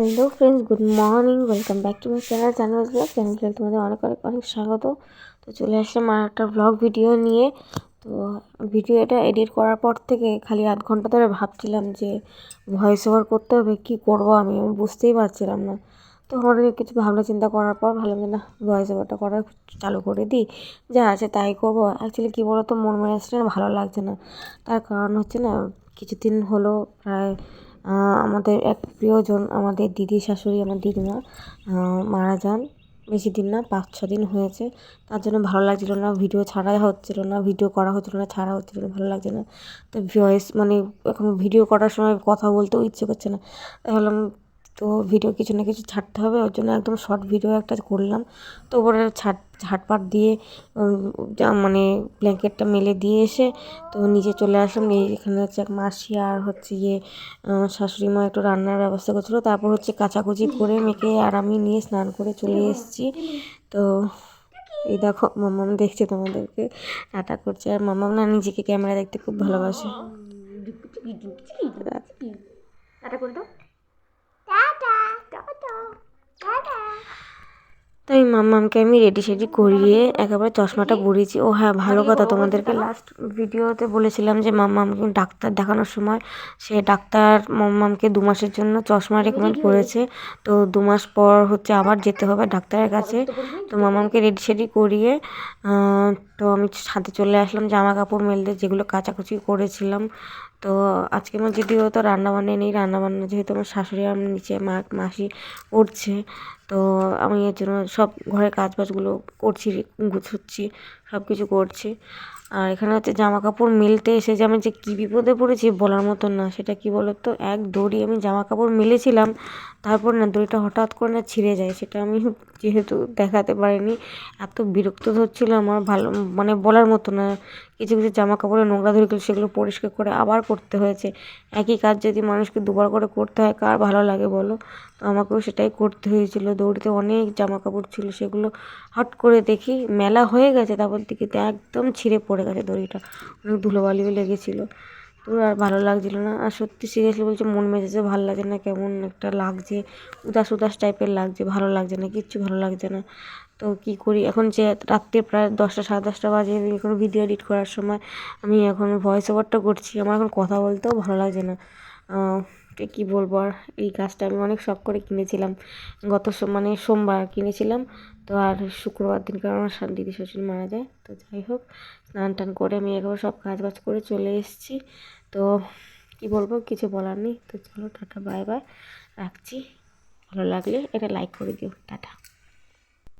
Hello friends good morning welcome back to my channel channel blog channel তোমাদের অনেক অনেক অনেক স্বাগত। তো চলে আসলাম আর একটা ব্লগ ভিডিও নিয়ে। তো ভিডিওটা এডিট করার পর থেকে খালি আধ ঘণ্টা ধরে ভাবছিলাম যে ভয়েস ওভার করতে হবে, কী করব আমি? আমি বুঝতেই পারছিলাম না। তো হঠাৎ কিছু ভাবনা চিন্তা করার পর ভাবলাম যে না ভয়েস ওভারটা করা চালু করে দিই। যা আছে তাই করব। অ্যাকচুয়ালি কী বলো তো মন মেজাজটা না ভালো লাগছে না। তার কারণ হচ্ছে না, কিছুদিন হলো প্রায় আমাদের এক প্রিয়জন, আমাদের দিদি শাশুড়ি, আমার দিদিমা মারা যান। বেশি দিন না, পাঁচ, ছ দিন হয়েছে। তার জন্য ভালো লাগছিল না ভিডিও ছাড়া হচ্ছিল না ভিডিও করা হচ্ছিল না, ছাড়া হচ্ছিল না, ভালো লাগছে না। তো ভয়েস মানে এখন ভিডিও করার সময় কথা বলতেও ইচ্ছে করছে না। তাই ভাবলাম তো ভিডিও কিছু না কিছু ছাড়তে হবে, ওর জন্য একদম শর্ট ভিডিও একটা করলাম। তো ওপরে ছাট ঝাটপাট দিয়ে মানে ব্ল্যাঙ্কেটটা মেলে দিয়ে এসে, তো নিচে চলে আসলাম। এখানে হচ্ছে এক মাসি আর হচ্ছে ইয়ে শাশুড়ি মা একটু রান্নার ব্যবস্থা করছিল। তারপর হচ্ছে কাচাকুচি করে মেখে আর আমি নিয়ে স্নান করে চলে এসেছি। তো এই দেখো, মামাম দেখছে তোমাদেরকে টাটা করছে। আর মামাম না নিজেকে ক্যামেরা দেখতে খুব ভালোবাসে। টাটা করে দাও তাই মাম্মামকে আমি রেডি সেডি করিয়ে একেবারে চশমাটা পরিয়েছি। ও হ্যাঁ ভালো কথা তোমাদেরকে লাস্ট ভিডিওতে বলেছিলাম যে মাম্মামকে ডাক্তার দেখানোর সময় সে ডাক্তার মাম্মামকে দু মাসের জন্য চশমা রেকমেন্ড করেছে। তো দু মাস পর হচ্ছে আবার যেতে হবে ডাক্তারের কাছে। তো মাম্মামকে রেডি সেডি করিয়ে তো আমি ছাদে চলে আসলাম জামা কাপড় মেলতে যেগুলো কাচাকুচি করেছিলাম। তো আজকে আমার যদিও তো রান্নাবান্না নেই, রান্নাবান্না যেহেতু আমার শাশুড়ি আর নিচে মা, মাসি করছে, তো আমি এর জন্য সব ঘরের কাজ বাজগুলো করছি, গুছোচ্ছি সব কিছু করছি। আর এখানে হচ্ছে জামা কাপড় মেলতে এসে যে আমি যে কী বিপদে পড়েছি বলার মতন না, সেটা কি বলতো? এক দড়ি আমি জামা কাপড় মেলেছিলাম, তারপর না দড়িটা হঠাৎ করে না ছিঁড়ে যায়, সেটা আমি যেহেতু দেখাতে পারিনি, এত বিরক্ত ধরছিল আমার, ভালো মানে বলার মতো না। কিছু কিছু জামা কাপড়ে নোংরা ধরে গেলে, সেগুলো পরিষ্কার করে আবার করতে হয়েছে। একই কাজ যদি মানুষকে দুবার করে করতে হয়, কার ভালো লাগে বলো? তো আমাকেও সেটাই করতে হয়েছিল। দৌড়িতে অনেক জামা কাপড় ছিল, সেগুলো হট করে দেখি মেলা হয়ে গেছে। তারপর দিকে একদম ছিঁড়ে পড়ে গেছে দড়িটা। অনেক ধুলোবালিও লেগেছিলো। তো আর ভালো লাগছিল না। আর সত্যি সিরিয়াসলি বলছে, মন মেজাজে ভালো লাগছে না, কেমন একটা লাগছে, উদাস উদাস টাইপের লাগছে, ভালো লাগছে না, কিচ্ছু ভালো লাগছে না। তো কি করি? এখন যে রাত্রে প্রায় দশটা, সাড়ে দশটা বাজে এখন ভিডিও এডিট করার সময় আমি এখন ভয়েস ওভারটা করছি, আমার এখন কথা বলতেও ভালো লাগছে না। কী বলব আর? এই গাছটা আমি অনেক শখ করে কিনেছিলাম। গত মানে সোমবার কিনেছিলাম। তো আর শুক্রবার দিন কারণ আমার দিদি শ্বশুর মারা যায়। তো যাই হোক, স্নান টান করে আমি একবার সব কাজ বাজ করে চলে এসেছি। তো কি বলব, কিছু বলার নেই। তো চলো টাটা, বাই বাই। রাখছি। ভালো লাগলে এটা লাইক করে দিও। টাটা।